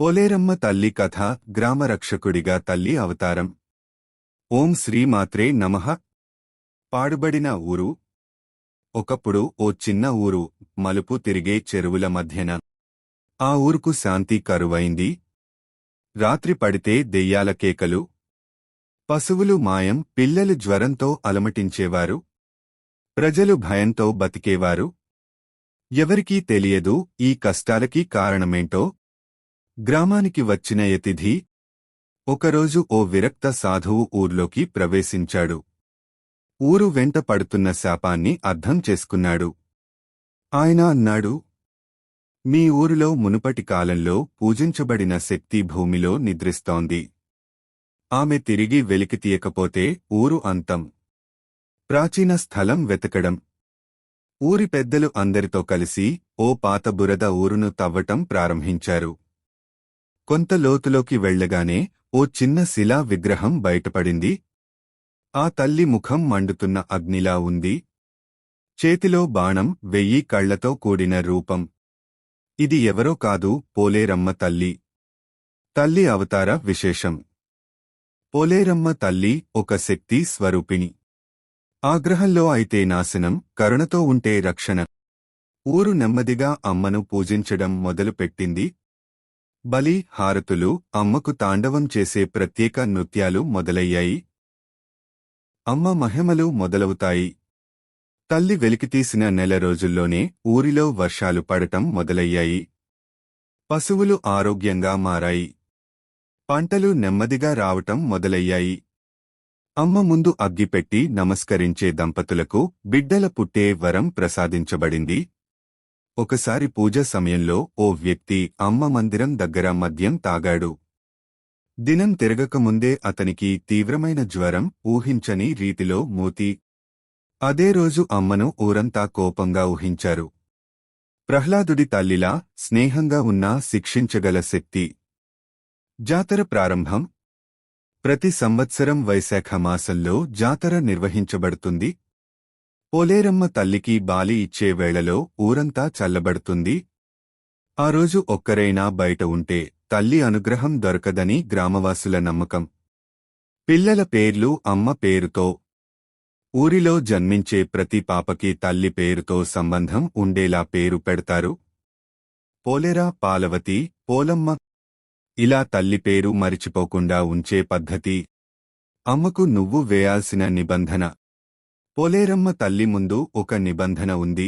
పోలేరమ్మ తల్లి కథ గ్రామరక్షకుడిగా తల్లి అవతారం. ఓం శ్రీమాత్రే నమః. పాడుబడిన ఊరు. ఒకప్పుడు ఓ చిన్న ఊరు మలుపు తిరిగే చెరువుల మధ్యన. ఆ ఊరుకు శాంతి కరువైంది. రాత్రి పడితే దెయ్యాల కేకలు. పశువులు మాయం పిల్లలు జ్వరంతో అలమటించేవారు. ప్రజలు భయంతో బతికేవారు. ఎవరికీ తెలియదు ఈ కష్టాలకి కారణమేంటో. గ్రామానికి వచ్చిన యతిథి ఒకరోజు ఓ విరక్త సాధువు ఊర్లోకి ప్రవేశించాడు. ఊరు వెంట పడుతున్న శాపాన్ని అర్థం చేసుకున్నాడు. ఆయన అన్నాడు మీ ఊరిలో మునుపటి కాలంలో పూజించబడిన శక్తి భూమిలో నిద్రిస్తోంది. ఆమె తిరిగి వెలికి తీయకపోతే ఊరు అంతం. ప్రాచీన స్థలం వెతకడం. ఊరి పెద్దలు అందరితో కలిసి ఓ పాత బురద ఊరును తవ్వటం ప్రారంభించారు. కొంత లోతులోకి వెళ్ళగానే ఓ చిన్న శిలా విగ్రహం బయటపడింది. ఆ తల్లి ముఖం మండుతున్న అగ్నిలా ఉంది. చేతిలో బాణం వెయ్యి కళ్ళతో కూడిన రూపం. ఇది ఎవరో కాదు పోలేరమ్మ తల్లి. తల్లి అవతార విశేషం. పోలేరమ్మ తల్లి ఒక శక్తి స్వరూపిణి. ఆగ్రహంలో అయితే నాశనం కరుణతో ఉంటే రక్షణ. ఊరు నెమ్మదిగా అమ్మను పూజించడం మొదలుపెట్టింది. బలి హారతులు అమ్మకు తాండవం చేసే ప్రత్యేక నృత్యాలు మొదలయ్యాయి. అమ్మ మహిమలు మొదలవుతాయి. తల్లి వెలికితీసిన నెల రోజుల్లోనే ఊరిలో వర్షాలు పడటం మొదలయ్యాయి. పశువులు ఆరోగ్యంగా మారాయి. పంటలు నెమ్మదిగా రావటం మొదలయ్యాయి. అమ్మ ముందు అగ్గిపెట్టి నమస్కరించే దంపతులకు బిడ్డల పుట్టే వరం ప్రసాదించబడింది. ఒకసారి పూజ సమయంలో ఓ వ్యక్తి అమ్మ మందిరం దగ్గర మద్యం తాగాడు. దినం తిరగకముందే అతనికి తీవ్రమైన జ్వరం ఊహించని రీతిలో మూతి. అదే రోజు అమ్మను ఊరంతా కోపంగా ఊహించారు. ప్రహ్లాదుడి తల్లిలా స్నేహంగా ఉన్నా శిక్షించగల శక్తి. జాతర ప్రారంభం. ప్రతి సంవత్సరం వైశాఖ మాసంలో జాతర నిర్వహించబడుతుంది. పోలేరమ్మ తల్లికి బాలి ఇచ్చే వేళలో ఊరంతా చల్లబడుతుంది. ఆ రోజు ఒక్కరైనా బయట ఉంటే తల్లి అనుగ్రహం దొరకదని గ్రామవాసుల నమ్మకం. పిల్లల పేర్లు అమ్మ పేరుతో ఊరిలో జన్మించే ప్రతి పాపకి తల్లి పేరుతో సంబంధం ఉండేలా పేరు పెడతారు. పోలేరా పాలవతి పోలమ్మ. ఇలా తల్లి పేరు మరిచిపోకుండా ఉంచే పద్ధతి. అమ్మకు నువ్వు వేయాల్సిన నిబంధన. పోలేరమ్మ తల్లి ముందు ఒక నిబంధన ఉంది.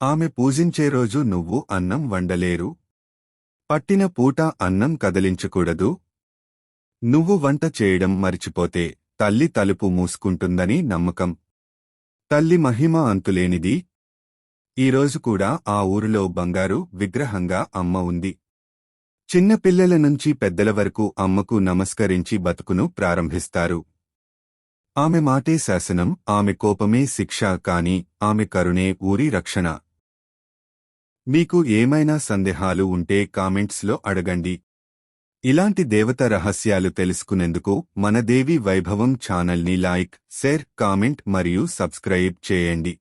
ఆమె పూజించే రోజు నువ్వు అన్నం వండలేరు. పట్టిన పూట అన్నం కదలించకూడదు. నువ్వు వంట చేయడం మరిచిపోతే తల్లి తలుపు మూసుకుంటుందని నమ్మకం. తల్లి మహిమ అంతులేనిది. ఈరోజు కూడా ఆ ఊరిలో బంగారు విగ్రహంగా అమ్మ ఉంది. చిన్నపిల్లల నుంచి పెద్దల వరకు అమ్మకు నమస్కరించి బతుకును ప్రారంభిస్తారు. ఆమె మాటే శాసనం ఆమె కోపమే శిక్ష కాని ఆమె కరుణే ఊరి రక్షణ. మీకు ఏమైనా సందేహాలు ఉంటే కామెంట్స్లో అడగండి. ఇలాంటి దేవత రహస్యాలు తెలుసుకునేందుకు మన దేవి వైభవం ఛానల్ని లైక్ షేర్ కామెంట్ మరియు సబ్స్క్రైబ్ చేయండి.